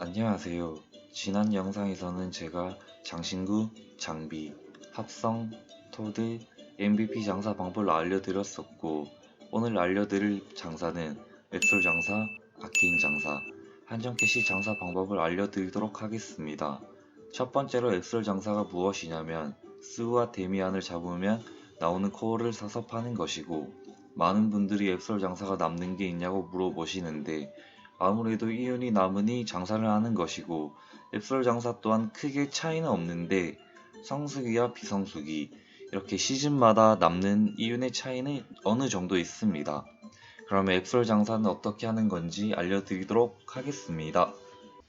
안녕하세요. 지난 영상에서는 제가 장신구, 장비, 합성, 토드, MVP 장사 방법을 알려드렸었고 오늘 알려드릴 장사는 앱솔 장사, 아케인 장사, 한정 캐시 장사 방법을 알려드리도록 하겠습니다. 첫 번째로 앱솔 장사가 무엇이냐면 스우와 데미안을 잡으면 나오는 코어를 사서 파는 것이고 많은 분들이 앱솔 장사가 남는 게 있냐고 물어보시는데 아무래도 이윤이 남으니 장사를 하는 것이고 앱솔 장사 또한 크게 차이는 없는데 성수기와 비성수기 이렇게 시즌마다 남는 이윤의 차이는 어느 정도 있습니다. 그러면 앱솔 장사는 어떻게 하는 건지 알려드리도록 하겠습니다.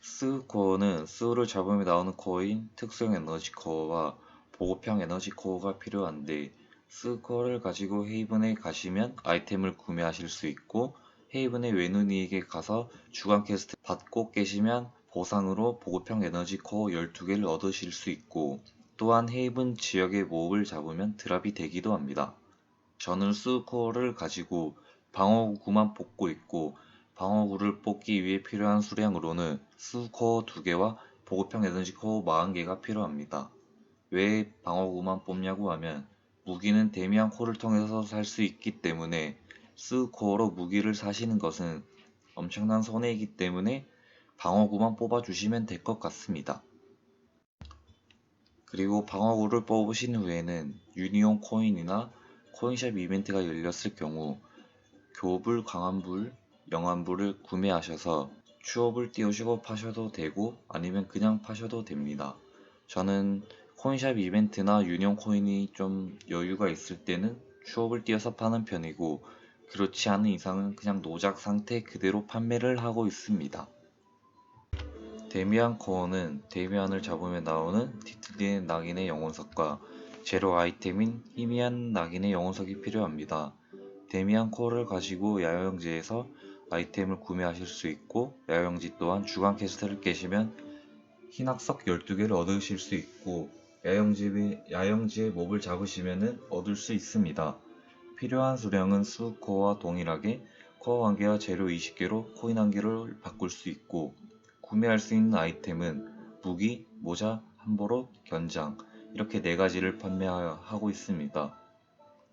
스우 코어는 스우를 잡으면 나오는 코어인 특수형 에너지 코어와 보급형 에너지 코어가 필요한데 스우 코어를 가지고 헤이븐에 가시면 아이템을 구매하실 수 있고 헤이븐의 외눈이에게 가서 주간 퀘스트 받고 계시면 보상으로 보급형 에너지 코어 12개를 얻으실 수 있고 또한 헤이븐 지역의 몹을 잡으면 드랍이 되기도 합니다. 저는 수코어를 가지고 방어구만 뽑고 있고 방어구를 뽑기 위해 필요한 수량으로는 수코어 2개와 보급형 에너지 코어 40개가 필요합니다. 왜 방어구만 뽑냐고 하면 무기는 데미안 코를 통해서 살 수 있기 때문에 스코어로 무기를 사시는 것은 엄청난 손해이기 때문에 방어구만 뽑아주시면 될 것 같습니다. 그리고 방어구를 뽑으신 후에는 유니온 코인이나 코인샵 이벤트가 열렸을 경우 교불, 강한불, 영한불을 구매하셔서 추업을 띄우시고 파셔도 되고 아니면 그냥 파셔도 됩니다. 저는 코인샵 이벤트나 유니온 코인이 좀 여유가 있을 때는 추업을 띄어서 파는 편이고 그렇지 않은 이상은 그냥 노작 상태 그대로 판매를 하고 있습니다. 데미안 코어는 데미안을 잡으면 나오는 뒤틀리는 낙인의 영혼석과 제로 아이템인 희미한 낙인의 영혼석이 필요합니다. 데미안 코어를 가지고 야영지에서 아이템을 구매하실 수 있고 야영지 또한 주간 퀘스트를 깨시면 흰학석 12개를 얻으실 수 있고 야영지의, 야영지의 몹을 잡으시면 얻을 수 있습니다. 필요한 수량은 수 코어와 동일하게 코어 1개와 재료 20개로 코인 1개를 바꿀 수 있고 구매할 수 있는 아이템은 무기, 모자, 함보로, 견장 이렇게 네 가지를 판매하고 있습니다.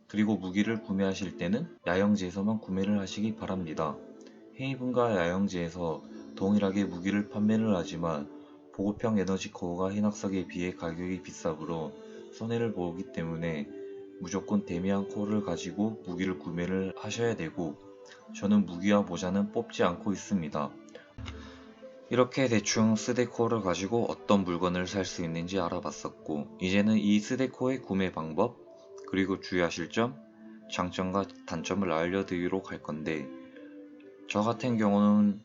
그리고 무기를 구매하실 때는 야영지에서만 구매를 하시기 바랍니다. 헤이븐과 야영지에서 동일하게 무기를 판매를 하지만 보급형 에너지 코어가 흰학석에 비해 가격이 비싸므로 손해를 보기 때문에 무조건 데미안 코어를 가지고 무기를 구매를 하셔야 되고 저는 무기와 모자는 뽑지 않고 있습니다. 이렇게 대충 스데코어를 가지고 어떤 물건을 살 수 있는지 알아봤었고 이제는 이 스데코어의 구매 방법 그리고 주의하실 점 장점과 단점을 알려드리도록 할 건데 저 같은 경우는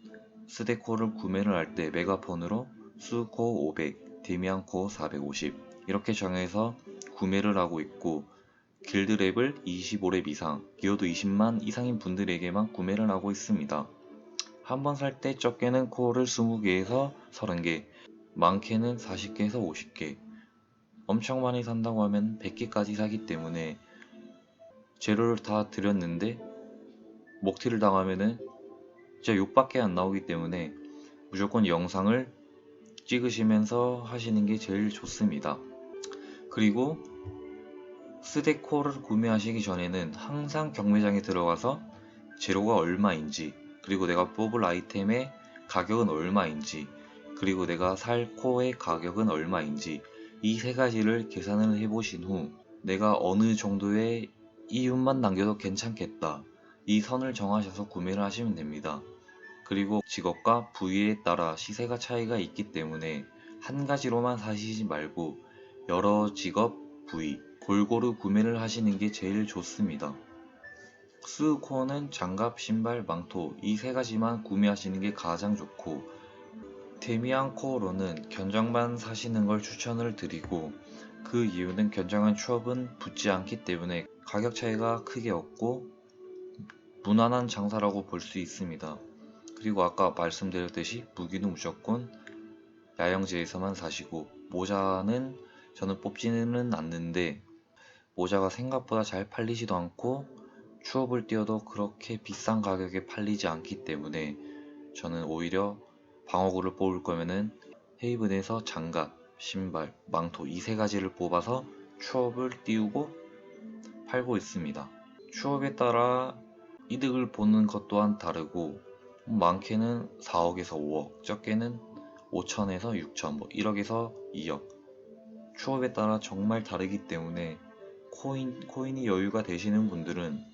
스데코어를 구매를 할 때 메가폰으로 수코어 500, 데미안 코어 450 이렇게 정해서 구매를 하고 있고 길드랩을 25렙 이상, 기어도 20만 이상인 분들에게만 구매를 하고 있습니다. 한 번 살 때 적게는 코어를 20개에서 30개, 많게는 40개에서 50개, 엄청 많이 산다고 하면 100개까지 사기 때문에 재료를 다 드렸는데 먹튀를 당하면은 진짜 욕밖에 안 나오기 때문에 무조건 영상을 찍으시면서 하시는 게 제일 좋습니다. 그리고 스데코어를 구매하시기 전에는 항상 경매장에 들어가서 재료가 얼마인지 그리고 내가 뽑을 아이템의 가격은 얼마인지 그리고 내가 살 코어의 가격은 얼마인지 이 세 가지를 계산을 해보신 후 내가 어느 정도의 이윤만 남겨도 괜찮겠다 이 선을 정하셔서 구매를 하시면 됩니다. 그리고 직업과 부위에 따라 시세가 차이가 있기 때문에 한 가지로만 사시지 말고 여러 직업, 부위, 골고루 구매를 하시는 게 제일 좋습니다. 스코어는 장갑, 신발, 망토 이 세 가지만 구매하시는 게 가장 좋고 데미안 코어로는 견장만 사시는 걸 추천을 드리고 그 이유는 견장한 추업은 붙지 않기 때문에 가격 차이가 크게 없고 무난한 장사라고 볼 수 있습니다. 그리고 아까 말씀드렸듯이 무기는 무조건 야영지에서만 사시고 모자는 저는 뽑지는 않는데 모자가 생각보다 잘 팔리지도 않고 추업을 띄어도 그렇게 비싼 가격에 팔리지 않기 때문에 저는 오히려 방어구를 뽑을 거면은 헤이븐에서 장갑, 신발, 망토 이 세 가지를 뽑아서 추업을 띄우고 팔고 있습니다. 추업에 따라 이득을 보는 것 또한 다르고 많게는 4억에서 5억, 적게는 5천에서 6천, 뭐 1억에서 2억. 추업에 따라 정말 다르기 때문에 코인, 코인이 여유가 되시는 분들은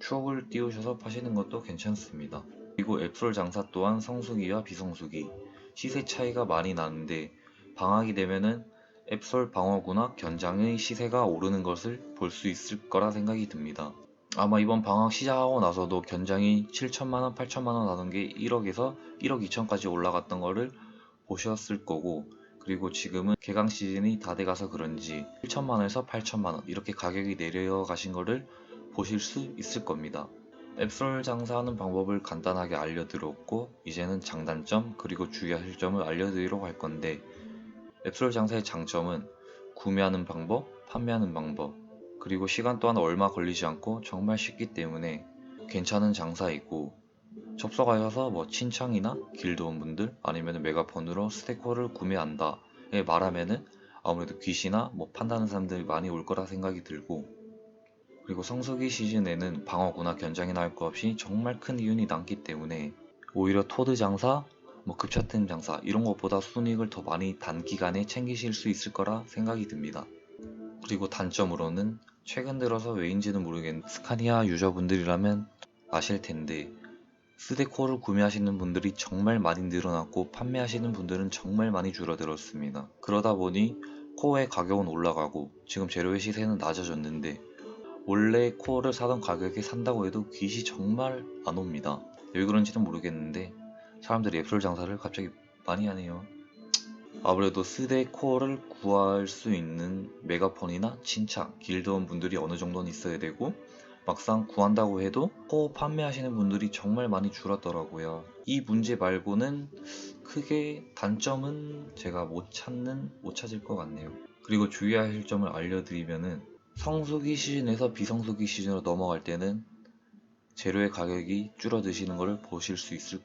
추억을 띄우셔서 파시는 것도 괜찮습니다. 그리고 앱솔 장사 또한 성수기와 비성수기 시세 차이가 많이 나는데 방학이 되면은 앱솔 방어구나 견장의 시세가 오르는 것을 볼 수 있을 거라 생각이 듭니다. 아마 이번 방학 시작하고 나서도 견장이 7천만원, 8천만원 하던 게 1억에서 1억 2천까지 올라갔던 거를 보셨을 거고 그리고 지금은 개강 시즌이 다 돼가서 그런지 7천만원에서 8천만원 이렇게 가격이 내려가신 거를 보실 수 있을 겁니다. 앱솔 장사하는 방법을 간단하게 알려드렸고 이제는 장단점 그리고 주의하실 점을 알려드리려고 할 건데 앱솔 장사의 장점은 구매하는 방법, 판매하는 방법 그리고 시간 또한 얼마 걸리지 않고 정말 쉽기 때문에 괜찮은 장사이고 접속하셔서 뭐 친창이나 길드원 분들 아니면 메가폰으로 스테커를 구매한다 에 말하면은 아무래도 귀시나 뭐 판다는 사람들이 많이 올 거라 생각이 들고 그리고 성수기 시즌에는 방어구나 견장이나 할거 없이 정말 큰 이윤이 남기 때문에 오히려 토드 장사, 뭐 급차템 장사 이런 것보다 순이익을 더 많이 단기간에 챙기실 수 있을 거라 생각이 듭니다. 그리고 단점으로는 최근 들어서 왜인지는 모르겠는데 스카니아 유저분들이라면 아실 텐데 스데코를 구매하시는 분들이 정말 많이 늘어났고 판매하시는 분들은 정말 많이 줄어들었습니다. 그러다 보니 코어의 가격은 올라가고 지금 재료의 시세는 낮아졌는데 원래 코어를 사던 가격에 산다고 해도 귀시 정말 안 옵니다. 왜 그런지는 모르겠는데 사람들이 앱솔 장사를 갑자기 많이 하네요. 아무래도 스데 코어를 구할 수 있는 메가폰이나 친착, 길드원 분들이 어느 정도는 있어야 되고 막상 구한다고 해도 코어 판매하시는 분들이 정말 많이 줄었더라고요. 이 문제 말고는 크게 단점은 제가 못 찾는 못 찾을 것 같네요. 그리고 주의하실 점을 알려드리면은 성수기 시즌에서 비성수기 시즌으로 넘어갈 때는 재료의 가격이 줄어드시는 것을 보실 수 있을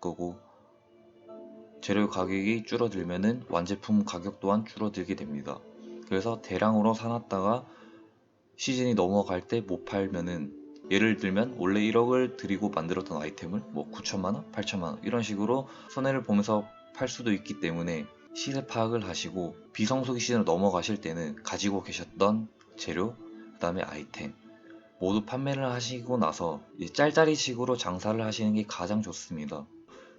거고 재료 가격이 줄어들면은 완제품 가격 또한 줄어들게 됩니다. 그래서 대량으로 사놨다가 시즌이 넘어갈 때 못 팔면은 예를 들면 원래 1억을 들이고 만들었던 아이템을 뭐 9천만원, 8천만원 이런 식으로 손해를 보면서 팔 수도 있기 때문에 시세 파악을 하시고 비성수기 시즌으로 넘어가실 때는 가지고 계셨던 재료, 그 다음에 아이템 모두 판매를 하시고 나서 이제 짤짤이 식으로 장사를 하시는 게 가장 좋습니다.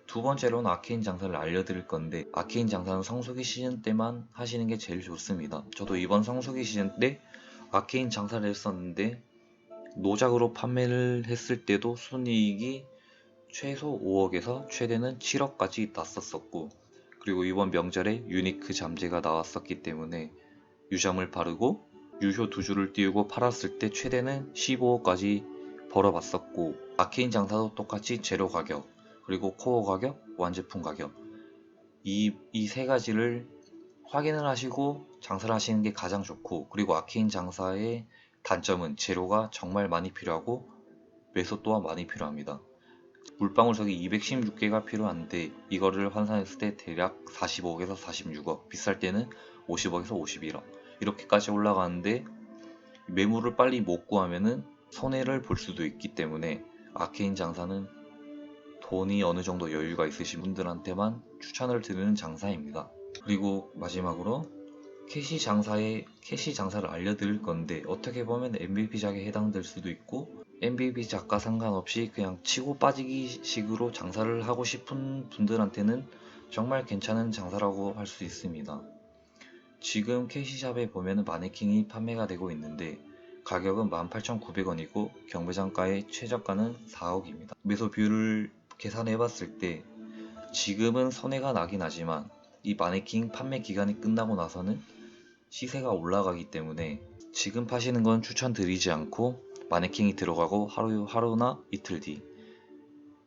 두 번째로는 아케인 장사를 알려드릴 건데 아케인 장사는 성수기 시즌 때만 하시는 게 제일 좋습니다. 저도 이번 성수기 시즌 때 아케인 장사를 했었는데 노작으로 판매를 했을 때도 순이익이 최소 5억에서 최대는 7억까지 났었었고 그리고 이번 명절에 유니크 잠재가 나왔었기 때문에 유잠을 바르고 유효 두 줄을 띄우고 팔았을 때 최대는 15억까지 벌어봤었고 아케인 장사도 똑같이 재료 가격 그리고 코어 가격, 완제품 가격 이 이 세 가지를 확인을 하시고 장사를 하시는 게 가장 좋고 그리고 아케인 장사의 단점은 재료가 정말 많이 필요하고 매소 또한 많이 필요합니다. 물방울석이 216개가 필요한데 이거를 환산했을 때 대략 45억에서 46억 비쌀 때는 50억에서 51억 이렇게까지 올라가는데 매물을 빨리 못 구하면은 손해를 볼 수도 있기 때문에 아케인 장사는 돈이 어느 정도 여유가 있으신 분들한테만 추천을 드리는 장사입니다. 그리고 마지막으로 캐시 장사의 캐시 장사를 알려드릴 건데 어떻게 보면 MVP 작에 해당될 수도 있고 MVP 작과 상관없이 그냥 치고 빠지기 식으로 장사를 하고 싶은 분들한테는 정말 괜찮은 장사라고 할 수 있습니다. 지금 캐시샵에 보면 마네킹이 판매가 되고 있는데 가격은 18,900원이고 경매장가의 최저가는 4억입니다. 매소 비율을 계산해 봤을 때 지금은 손해가 나긴 하지만 이 마네킹 판매 기간이 끝나고 나서는 시세가 올라가기 때문에 지금 파시는 건 추천드리지 않고 마네킹이 들어가고 하루, 하루나 이틀 뒤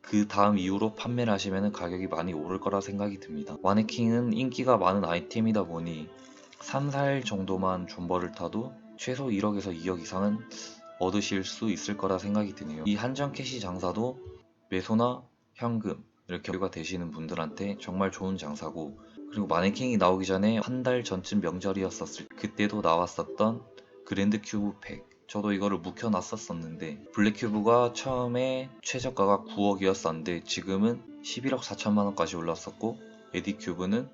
그 다음 이후로 판매를 하시면 가격이 많이 오를 거라 생각이 듭니다. 마네킹은 인기가 많은 아이템이다 보니 3, 4일 정도만 존버를 타도 최소 1억에서 2억 이상은 얻으실 수 있을 거라 생각이 드네요. 이 한정 캐시 장사도 매소나 현금 이렇게 가 되시는 분들한테 정말 좋은 장사고 그리고 마네킹이 나오기 전에 한 달 전쯤 명절이었었을 그때도 나왔었던 그랜드 큐브 팩 저도 이거를 묵혀놨었었는데 블랙 큐브가 처음에 최저가가 9억이었었는데 지금은 11억 4천만 원까지 올랐었고 에디 큐브는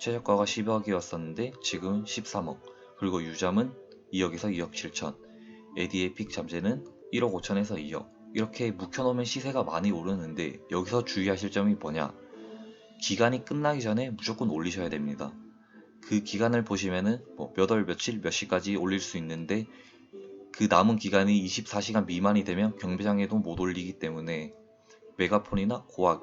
최저가가 10억이었었는데 지금 13억. 그리고 유잠은 2억에서 2억 7천. 에디의 픽 잠재는 1억 5천에서 2억. 이렇게 묵혀놓으면 시세가 많이 오르는데 여기서 주의하실 점이 뭐냐 기간이 끝나기 전에 무조건 올리셔야 됩니다 그 기간을 보시면은 뭐 몇 월 며칠 몇 시까지 올릴 수 있는데 그 남은 기간이 24시간 미만이 되면 경매장에도 못 올리기 때문에 메가폰이나 고학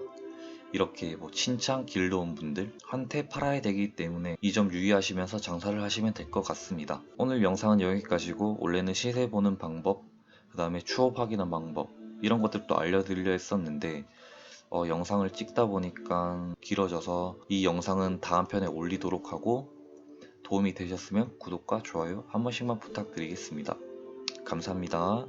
이렇게 뭐 친창 길러온 분들 한테 팔아야 되기 때문에 이 점 유의하시면서 장사를 하시면 될 것 같습니다. 오늘 영상은 여기까지고 원래는 시세 보는 방법 그 다음에 추업 확인하는 방법 이런 것들도 알려드리려 했었는데 어, 영상을 찍다 보니까 길어져서 이 영상은 다음 편에 올리도록 하고 도움이 되셨으면 구독과 좋아요 한 번씩만 부탁드리겠습니다. 감사합니다.